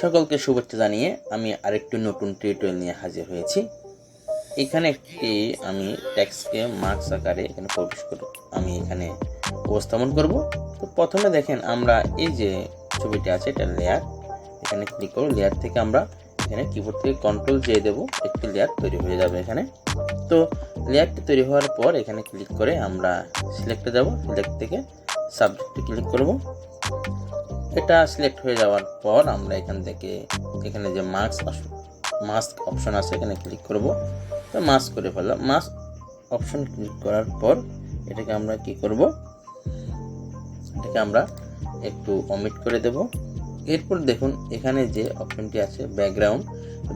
সকলকে শুভেচ্ছা জানিয়ে আমি আরেকটি নতুন টিউটোরিয়াল নিয়ে হাজির হয়েছি। এখানে একটি আমি ট্যাক্সকে মার্কস আকারে এখানে প্রবেশ করব। আমি এখানে উপস্থাপন করব। তো প্রথমে দেখেন আমরা এই যে ছবিটি আছে, এটা লেয়ার এখানে ক্লিক করব। লেয়ার থেকে আমরা এখানে কিবোর্ড থেকে কন্ট্রোল জে দেব। একটি লেয়ার তৈরি হয়ে যাবে এখানে। তো লেয়ারটি তৈরি হওয়ার পর এখানে ক্লিক করে আমরা সিলেক্টে যাব। সিলেক্ট থেকে সাবজেক্টে ক্লিক করব। এটা সিলেক্ট হয়ে যাওয়ার পর আমরা এখান থেকে এখানে যে মাস্ক মাস্ক অপশন আছে, এখানে ক্লিক করব। তো মাস্ক করে ফেললাম। মাস্ক অপশন ক্লিক করার পর এটাকে আমরা কি করব? এটাকে আমরা একটু অমিট করে দেব। এরপর দেখুন, এখানে যে অপশনটি আছে ব্যাকগ্রাউন্ড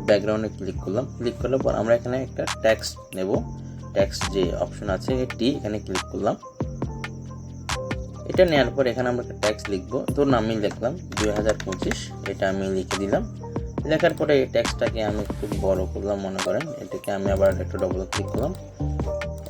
ব্যাকগ্রাউন্ডে ক্লিক করলাম। ক্লিক করার পর আমরা এখানে একটা ট্যাক্স নেব। ট্যাক্স যে অপশন আছে, এটি এখানে ক্লিক করলাম। এটা নেওয়ার পর এখানে আমরা একটা ট্যাক্স লিখব। ধরুন আমি লিখলাম, দুই হাজার পঁচিশ, এটা আমি লিখে দিলাম। লেখার পরে এই ট্যাক্সটাকে আমি একটু বড় করলাম, মনে করেন। এটাকে আমি আবার একটু ডবল ক্লিক করলাম।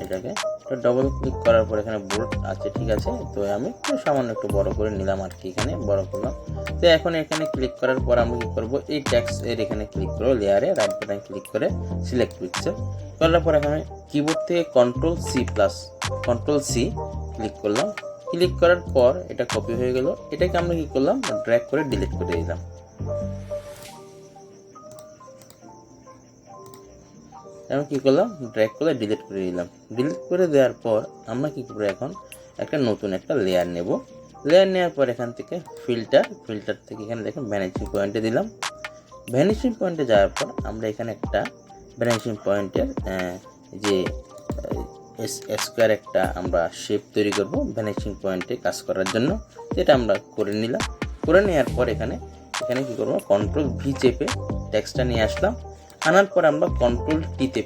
এটাকে তো ডবল ক্লিক করার পর এখানে বোল্ড আছে, ঠিক আছে? তো আমি একটু সামান্য একটু বড় করে নিলাম আর কি এখানে, বড় করলাম। তো এখন এখানে ক্লিক করার পর আমরা কি করব? এই ট্যাক্স এর এখানে ক্লিক করব লেয়ারে রাইট বাটন ক্লিক করে সিলেক্ট পিকচার করার পর এখানে কিবোর্ড থেকে control C plus control C click করলাম। ক্লিক করার পর এটা কপি হয়ে গেল। এটাকে আমরা কি করলাম? ড্র্যাগ করে ডিলিট করে দিলাম। আমি কি করলাম? ড্র্যাগ করে ডিলিট করে দিলাম। ডিলিট করে দেওয়ার পর আমরা কি করব এখন? একটা নতুন একটা লেয়ার নেব। লেয়ার নেওয়ার পর এখান থেকে ফিল্টার ফিল্টার থেকে এখানে দেখুন ভ্যানিশিং পয়েন্টে দিলাম। ভ্যানিশিং পয়েন্টে যাওয়ার পর আমরা এখানে একটা ভ্যানিশিং পয়েন্টের যে স্কোয়ার একটা আমরা শেপ তৈরি করব ভ্যানিশিং পয়েন্টে কাজ করার জন্য, যেটা আমরা করে নিলাম। করে নেওয়ার পর এখানে এখানে কি করব? কন্ট্রোল ভি চেপে টেক্সটটা নিয়ে আসলাম। আনার পর আমরা কন্ট্রোল টিতে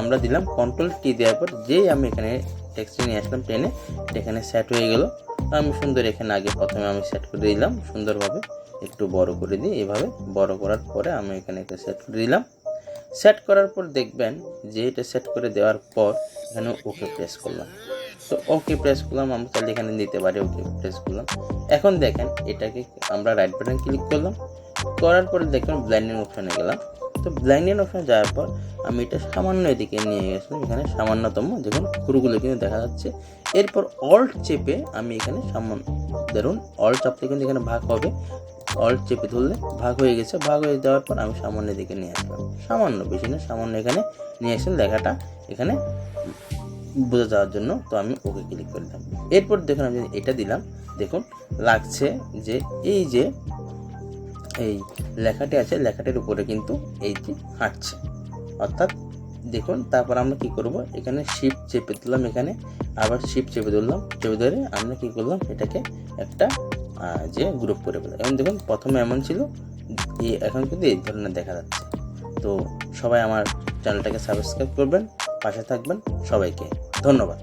আমরা দিলাম কন্ট্রোল টি দেওয়ার পর যেই আমি এখানে টেক্সটটা নিয়ে আসলাম টেনে, এখানে সেট হয়ে গেল। আমি সুন্দর এখানে আগে প্রথমে আমি সেট করে দিলাম, সুন্দরভাবে একটু বড় করে দিই এভাবে বড় করার পরে আমি এখানে একটা সেট করে দিলাম। সেট করার পর দেখবেন যে এটা সেট করে দেওয়ার পর এখানে ওকে প্রেস করলাম। তো ওকে প্রেস করলাম, আমরা তাহলে এখানে দিতে পারি ওকে প্রেস করলাম। এখন দেখেন এটাকে আমরা রাইট বাটন ক্লিক করলাম। করার পরে দেখবেন ব্ল্যান্ডিং অপশানে গেলাম। তো ব্ল্যান্ডিং অপশানে যাওয়ার পর আমি এটা সামান্য এদিকে নিয়ে গেছিলাম, এখানে সামান্যতম দেখুন খুরুগুলো কিন্তু দেখা যাচ্ছে। এরপর অল্ট চেপে আমি এখানে সামান্য, ধরুন অল্ট চাপলে কিন্তু এখানে ভাগ হবে। অল্ট চেপে ধরলে ভাগ হয়ে গেছে। ভাগ হয়ে যাওয়ার পর আমি সামান্য দিকে নিয়ে আসলাম। সামান্য, বেশি না, সামান্য এখানে নিয়ে আসলাম লেখাটা এখানে বোঝা যাওয়ার জন্য তো আমি ওকে ক্লিক করে দিলাম। এরপর দেখুন আমি এটা দিলাম, দেখুন লাগছে যে এই যে এই লেখাটি আছে, লেখাটির উপরে কিন্তু এইটি হাঁটছে। অর্থাৎ দেখুন, তারপর আমরা কি করব? এখানে শিপ চেপে দিলাম এখানে, আবার শিপ চেপে ধরলাম। চেপে ধরে আমরা কি করলাম? এটাকে একটা যে গ্রুপ করে ফেলে এখন দেখুন, প্রথমে এমন ছিল এখন কিন্তু এই ধরনের দেখা যাচ্ছে। তো সবাই আমার চ্যানেলটাকে সাবস্ক্রাইব করবেন, পাশে থাকবেন সবাইকে। ধন্যবাদ।